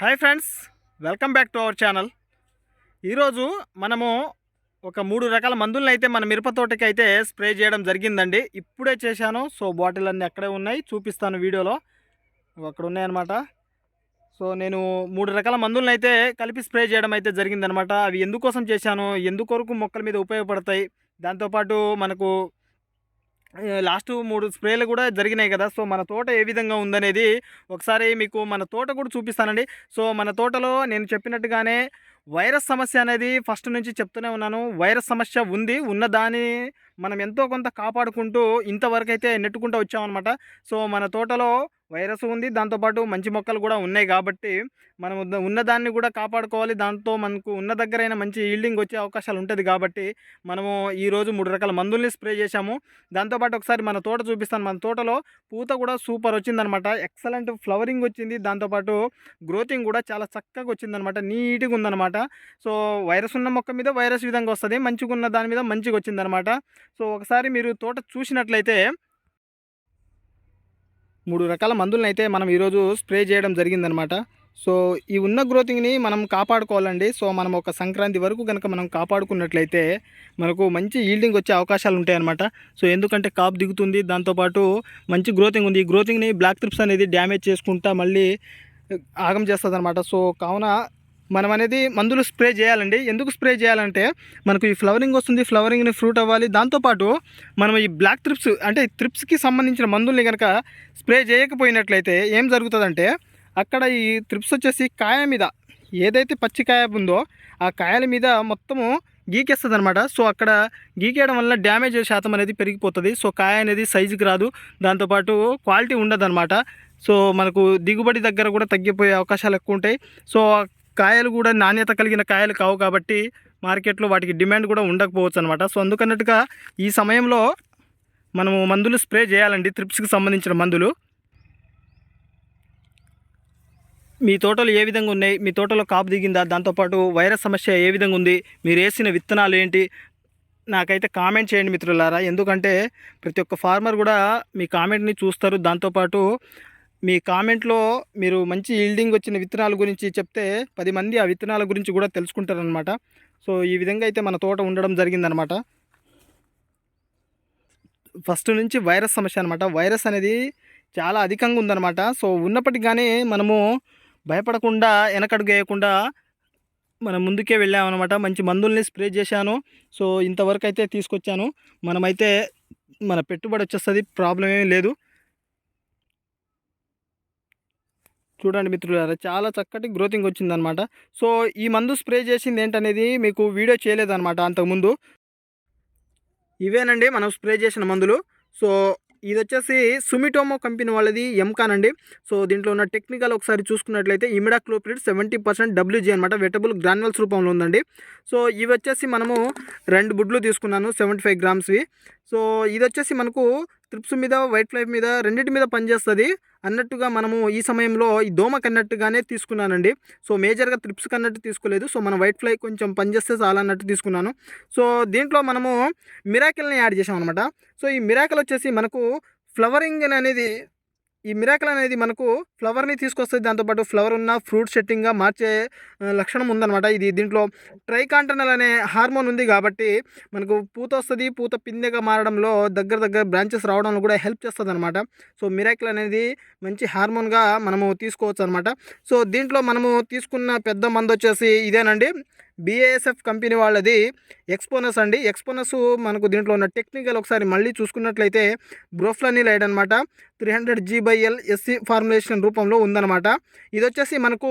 Hi friends welcome back to our channel. ఈరోజు మనము ఒక మూడు రకాల మందులను అయితే మన మిరప తోటకి అయితే స్ప్రే చేయడం జరిగిందండి. ఇప్పుడే చేశాను సో బాటిల్ అన్నీ అక్కడే ఉన్నాయి చూపిస్తాను వీడియోలో. అక్కడ ఉన్నాయన్నమాట సో నేను మూడు రకాల మందులను అయితే కలిపి స్ప్రే చేయడం అయితే జరిగిందనమాట అవి ఎందుకోసం చేశాను ఎందుకొరకు మొక్కల మీద ఉపయోగపడతాయి దాంతోపాటు మనకు లాస్ట్ మూడు స్ప్రేలు కూడా జరిగినాయి కదా. సో మన తోట ఏ విధంగా ఉందనేది ఒకసారి మీకు మన తోట కూడా చూపిస్తానండి. సో మన తోటలో నేను చెప్పినట్టుగానే వైరస్ సమస్య అనేది ఫస్ట్ నుంచి చెప్తూనే ఉన్నాను. వైరస్ సమస్య ఉంది ఉన్న దాన్ని మనం ఎంతో కొంత కాపాడుకుంటూ ఇంతవరకు అయితే నెట్టుకుంటూ వచ్చామన్నమాట. సో మన తోటలో వైరస్ ఉంది. దాంతోపాటు మంచి మొక్కలు కూడా ఉన్నాయి కాబట్టి మనం ఉన్న- ఉన్నదాన్ని కూడా కాపాడుకోవాలి. దాంతో మనకు ఉన్న దగ్గరైన మంచి ఈల్డింగ్ వచ్చే అవకాశాలు ఉంటుంది కాబట్టి మనము ఈరోజు మూడు రకాల మందుల్ని స్ప్రే చేశాము. దాంతోపాటు ఒకసారి మన తోట చూపిస్తాను. మన తోటలో పూత కూడా సూపర్ వచ్చిందనమాట. ఎక్సలెంట్ ఫ్లవరింగ్ వచ్చింది. దాంతోపాటు గ్రోతింగ్ కూడా చాలా చక్కగా వచ్చిందనమాట. నీట్గా ఉందనమాట. సో వైరస్ ఉన్న మొక్క మీద వైరస్ విధంగా వస్తుంది. మంచిగా ఉన్న దాని మీద మంచిగా వచ్చిందనమాట. సో ఒకసారి మీరు తోట చూసినట్లయితే మూడు రకాల మందులను అయితే మనం ఈరోజు స్ప్రే చేయడం జరిగిందనమాట. సో ఈ ఉన్న గ్రోతింగ్ని మనం కాపాడుకోవాలండి. సో మనం ఒక సంక్రాంతి వరకు కనుక మనం కాపాడుకున్నట్లయితే మనకు మంచి ఈల్డింగ్ వచ్చే అవకాశాలు ఉంటాయన్నమాట సో ఎందుకంటే కాపు దిగుతుంది దాంతోపాటు మంచి గ్రోతింగ్ ఉంది. ఈ గ్రోతింగ్ని బ్లాక్ ట్రిప్స్ అనేది డ్యామేజ్ చేసుకుంటా మళ్ళీ ఆగం చేస్తుంది అనమాట సో కావున మనం అనేది మందులు స్ప్రే చేయాలండి. ఎందుకు స్ప్రే చేయాలంటే మనకు ఈ ఫ్లవరింగ్ వస్తుంది ఫ్లవరింగ్ని ఫ్రూట్ అవ్వాలి. దాంతోపాటు మనం ఈ బ్లాక్ త్రిప్స్ అంటే ట్రిప్స్కి సంబంధించిన మందుల్ని కనుక స్ప్రే చేయకపోయినట్లయితే ఏం జరుగుతుందంటే అక్కడ ఈ త్రిప్స్ వచ్చేసి కాయ మీద ఏదైతే పచ్చి కాయ ఉందో ఆ కాయల మీద మొత్తము గీకేస్తుంది అనమాట సో అక్కడ గీకేయడం వల్ల డ్యామేజ్ శాతం అనేది పెరిగిపోతుంది. సో కాయ అనేది సైజుకి రాదు. దాంతోపాటు క్వాలిటీ ఉండదన్నమాట. సో మనకు దిగుబడి దగ్గర కూడా తగ్గిపోయే అవకాశాలు ఎక్కువ ఉంటాయి సో కాయలు కూడా నాణ్యత కలిగిన కాయలు కావు కాబట్టి మార్కెట్లో వాటికి డిమాండ్ కూడా ఉండకపోవచ్చు అనమాట సో అందుకన్నట్టుగా ఈ సమయంలో మనము మందులు స్ప్రే చేయాలండి. త్రిప్స్కి సంబంధించిన మందులు. మీ తోటలు ఏ విధంగా ఉన్నాయి? మీ తోటలో కాపు దిగిందా? దాంతోపాటు వైరస్ సమస్య ఏ విధంగా ఉంది? మీరు వేసిన విత్తనాలు ఏంటి? నాకైతే కామెంట్ చేయండి మిత్రులారా. ఎందుకంటే ప్రతి ఒక్క ఫార్మర్ కూడా మీ కామెంట్ని చూస్తారు. దాంతోపాటు మీ కామెంట్లో మీరు మంచి ఈల్డింగ్ వచ్చిన విత్తనాల గురించి చెప్తే పది మంది ఆ విత్తనాల గురించి కూడా తెలుసుకుంటారనమాట సో ఈ విధంగా అయితే మన తోట ఉండడం జరిగిందనమాట ఫస్ట్ నుంచి వైరస్ సమస్య అనమాట వైరస్ అనేది చాలా అధికంగా ఉందన్నమాట. సో ఉన్నప్పటికీ కానీ మనము భయపడకుండా వెనకడుగు వేయకుండా మనం ముందుకే వెళ్ళామన్నమాట. మంచి మందుల్ని స్ప్రే చేశాను. సో ఇంతవరకు అయితే తీసుకొచ్చాను. మనమైతే మన పెట్టుబడి వచ్చేస్తుంది ప్రాబ్లం ఏమీ లేదు. చూడండి మిత్రులారా చాలా చక్కటి గ్రోతింగ్ వచ్చిందనమాట సో ఈ మందు స్ప్రే చేసింది ఏంటనేది మీకు వీడియో చేయలేదన్నమాట అంతకుముందు. ఇవేనండి మనం స్ప్రే చేసిన మందులు. సో ఇది వచ్చేసి సుమిటోమో కంపెనీ వాళ్ళది ఎంకాన్ అండి. సో దీంట్లో ఉన్న టెక్నికల్ ఒకసారి చూసుకున్నట్లయితే ఇమిడాక్లోప్రిడ్ సెవెంటీ పర్సెంట్ డబ్ల్యూజీ అనమాట వెటబుల్ గ్రాన్యువల్స్ రూపంలో ఉందండి. సో ఇవి వచ్చేసి మనము రెండు బుడ్లు తీసుకున్నాను సెవెంటీ ఫైవ్ గ్రామ్స్వి. సో ఇది వచ్చేసి మనకు ట్రిప్స్ మీద వైట్ ఫ్లైఫ్ మీద రెండింటి మీద పనిచేస్తుంది. అన్నట్టుగా మనము ఈ సమయంలో ఈ దోమ కన్నట్టుగానే తీసుకున్నానండి. సో మేజర్గా త్రిప్స్ కన్నట్టు తీసుకోలేదు. సో మన వైట్ ఫ్లై కొంచెం పనిచేస్తే చాలా అన్నట్టు తీసుకున్నాను. సో దీంట్లో మనము మిరాకిల్ని యాడ్ చేసాం అనమాట సో ఈ మిరాకిల్ వచ్చేసి మనకు ఫ్లవరింగ్ అనేది ఈ మిరాకల్ అనేది మనకు ఫ్లవర్ని తీసుకొస్తుంది. దాంతోపాటు ఫ్లవర్ ఉన్న ఫ్రూట్ సెట్టింగ్గా మార్చే లక్షణం ఉందన్నమాట. ఇది దీంట్లో ట్రైకాంటనల్ అనే హార్మోన్ ఉంది కాబట్టి మనకు పూత వస్తుంది. పూత పిందెగా మారడంలో దగ్గర దగ్గర బ్రాంచెస్ రావడంలో కూడా హెల్ప్ చేస్తుంది అనమాట సో మిరాకిల్ అనేది మంచి హార్మోన్గా మనము తీసుకోవచ్చు అనమాట సో దీంట్లో మనము తీసుకున్న పెద్ద మందు వచ్చేసి ఇదేనండి. బీఏఎస్ఎఫ్ కంపెనీ వాళ్ళది ఎక్స్పోనస్ అండి. ఎక్స్పోనస్ మనకు దీంట్లో ఉన్న టెక్నికల్ ఒకసారి మళ్ళీ చూసుకున్నట్లయితే బ్రోఫ్లనిలైడ్ అనమాట త్రీ హండ్రెడ్ జీబైఎల్ ఎస్సీ ఫార్ములేషన్ రూపంలో ఉందన్నమాట. ఇది వచ్చేసి మనకు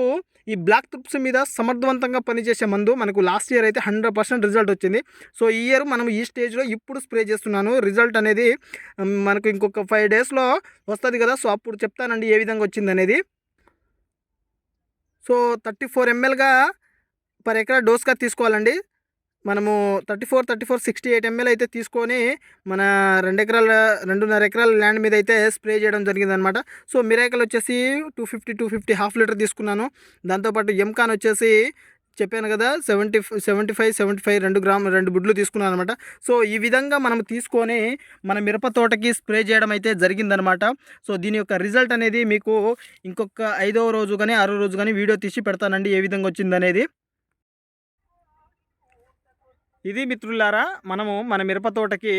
ఈ బ్లాక్ ట్రిప్స్ మీద సమర్థవంతంగా పనిచేసే మందు. మనకు లాస్ట్ ఇయర్ అయితే హండ్రెడ్ పర్సెంట్ రిజల్ట్ వచ్చింది. సో ఈ ఇయర్ మనం ఈ స్టేజ్లో ఇప్పుడు స్ప్రే చేస్తున్నాను. రిజల్ట్ అనేది మనకు ఇంకొక ఫైవ్ డేస్లో వస్తుంది కదా. సో అప్పుడు చెప్తానండి ఏ విధంగా వచ్చింది అనేది సో థర్టీ ఫోర్ ఎంఎల్గా పర్ ఎకరా డోస్గా తీసుకోవాలండి. మనము thirty four thirty four sixty eight ML అయితే తీసుకొని మన రెండు ఎకరాల రెండున్నర ఎకరాల ల్యాండ్ మీద అయితే స్ప్రే చేయడం జరిగిందనమాట సో మిరాకల్ వచ్చేసి two fifty two fifty half litre తీసుకున్నాను. దాంతోపాటు ఎంకాన్ వచ్చేసి చెప్పాను కదా seventy seventy five seventy five రెండు గ్రామ్ రెండు బుడ్లు తీసుకున్నాను అనమాట సో ఈ విధంగా మనం తీసుకొని మన మిరప తోటకి స్ప్రే చేయడం అయితే జరిగిందనమాట సో దీని యొక్క రిజల్ట్ అనేది మీకు ఇంకొక ఐదవ రోజు కానీ ఆరో రోజు కానీ వీడియో తీసి పెడతానండి ఏ విధంగా వచ్చిందనేది. ఇది మిత్రులారా మనము మన మిరప తోటకి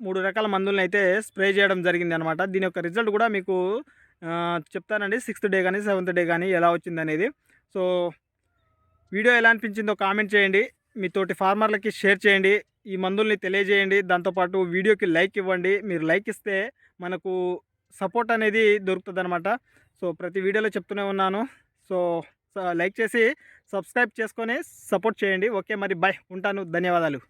మూడు రకాల మందులను అయితే స్ప్రే చేయడం జరిగింది అనమాట దీని యొక్క రిజల్ట్ కూడా మీకు చెప్తానండి. సిక్స్త్ డే కానీ సెవెంత్ డే కానీ ఎలా వచ్చింది అనేది సో వీడియో ఎలా అనిపించిందో కామెంట్ చేయండి. మీ తోటి ఫార్మర్లకి షేర్ చేయండి. ఈ మందుల్ని తెలియజేయండి. దాంతోపాటు వీడియోకి లైక్ ఇవ్వండి. మీరు లైక్ ఇస్తే మనకు సపోర్ట్ అనేది దొరుకుతుంది అనమాట సో ప్రతి వీడియోలో చెప్తూనే ఉన్నాను. సో లైక్ చేసి సబ్స్క్రైబ్ చేసుకొని సపోర్ట్ చేయండి. ఓకే మరి బాయ్ ఉంటాను. ధన్యవాదాలు.